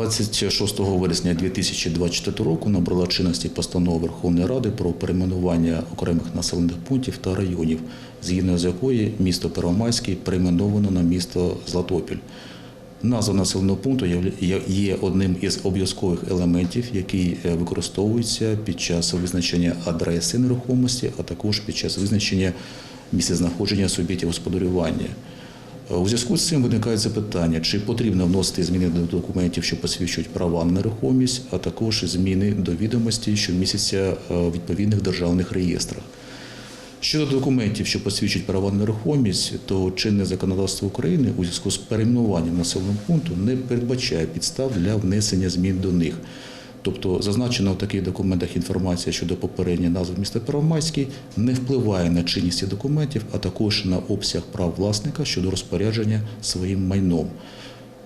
26 вересня 2024 року набрала чинності постанова Верховної Ради про перейменування окремих населених пунктів та районів, згідно з якої місто Первомайський перейменовано на місто Златопіль. Назва населеного пункту є- одним із обов'язкових елементів, який е, використовується під час визначення адреси нерухомості, а також під час визначення місцезнаходження суб'єктів господарювання. У зв'язку з цим виникає запитання, чи потрібно вносити зміни до документів, що посвідчують права на нерухомість, а також зміни до відомостей, що містяться е, в відповідних державних реєстрах. Щодо документів, що посвідчують права на нерухомість, то чинне законодавство України у зв'язку з перейменуванням населеного пункту не передбачає підстав для внесення змін до них. Тобто зазначена в таких документах інформація щодо попередньої назви міста Первомайський не впливає на чинність документів, а також на обсяг прав власника щодо розпорядження своїм майном.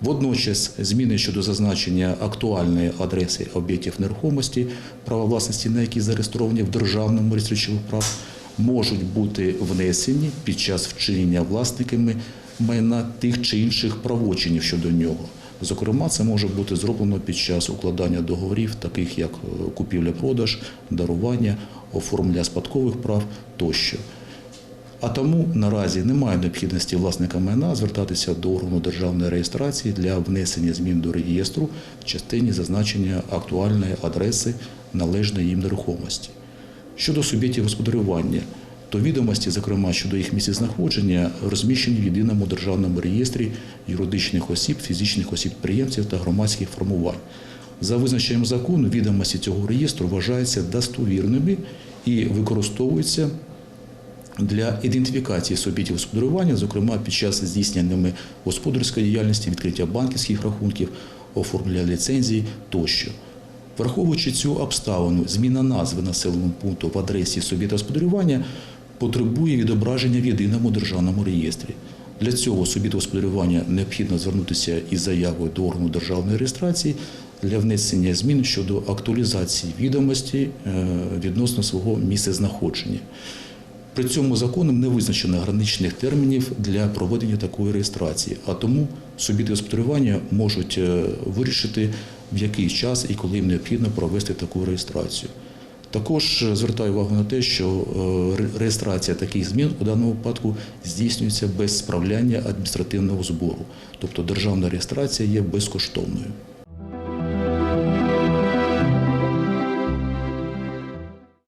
Водночас зміни щодо зазначення актуальної адреси об'єктів нерухомості, права власності на які зареєстровані в державному реєстрі прав, можуть бути внесені під час вчинення власниками майна тих чи інших правочинів щодо нього. Зокрема, це може бути зроблено під час укладання договорів, таких як е, купівля-продаж, дарування, оформлення спадкових прав тощо. А тому наразі немає необхідності власника майна звертатися до органу державної реєстрації для внесення змін до реєстру в частині зазначення актуальної адреси належної їм нерухомості. Щодо суб'єктів господарювання, то відомості, зокрема щодо їх місцезнаходження, розміщені в єдиному державному реєстрі юридичних осіб, фізичних осіб підприємців та громадських формувань. За визначенням закону, відомості цього реєстру вважаються достовірними і використовуються для ідентифікації суб'єктів господарювання, зокрема під час здійснення ними господарської діяльності, відкриття банківських рахунків, оформлення ліцензій тощо. Враховуючи цю обставину, зміна назви населеного пункту в адресі суб'єкта господарювання потребує відображення в єдиному державному реєстрі. Для цього суб'єкту господарювання необхідно звернутися із заявою до органу державної реєстрації для внесення змін щодо актуалізації відомості е, відносно свого місцезнаходження. При цьому законом не визначено граничних термінів для проведення такої реєстрації, а тому суб'єкти господарювання можуть е, вирішити, в який час і коли їм необхідно провести таку реєстрацію. Також звертаю увагу на те, що е, реєстрація таких змін у даному випадку здійснюється без справляння адміністративного збору, тобто державна реєстрація є безкоштовною.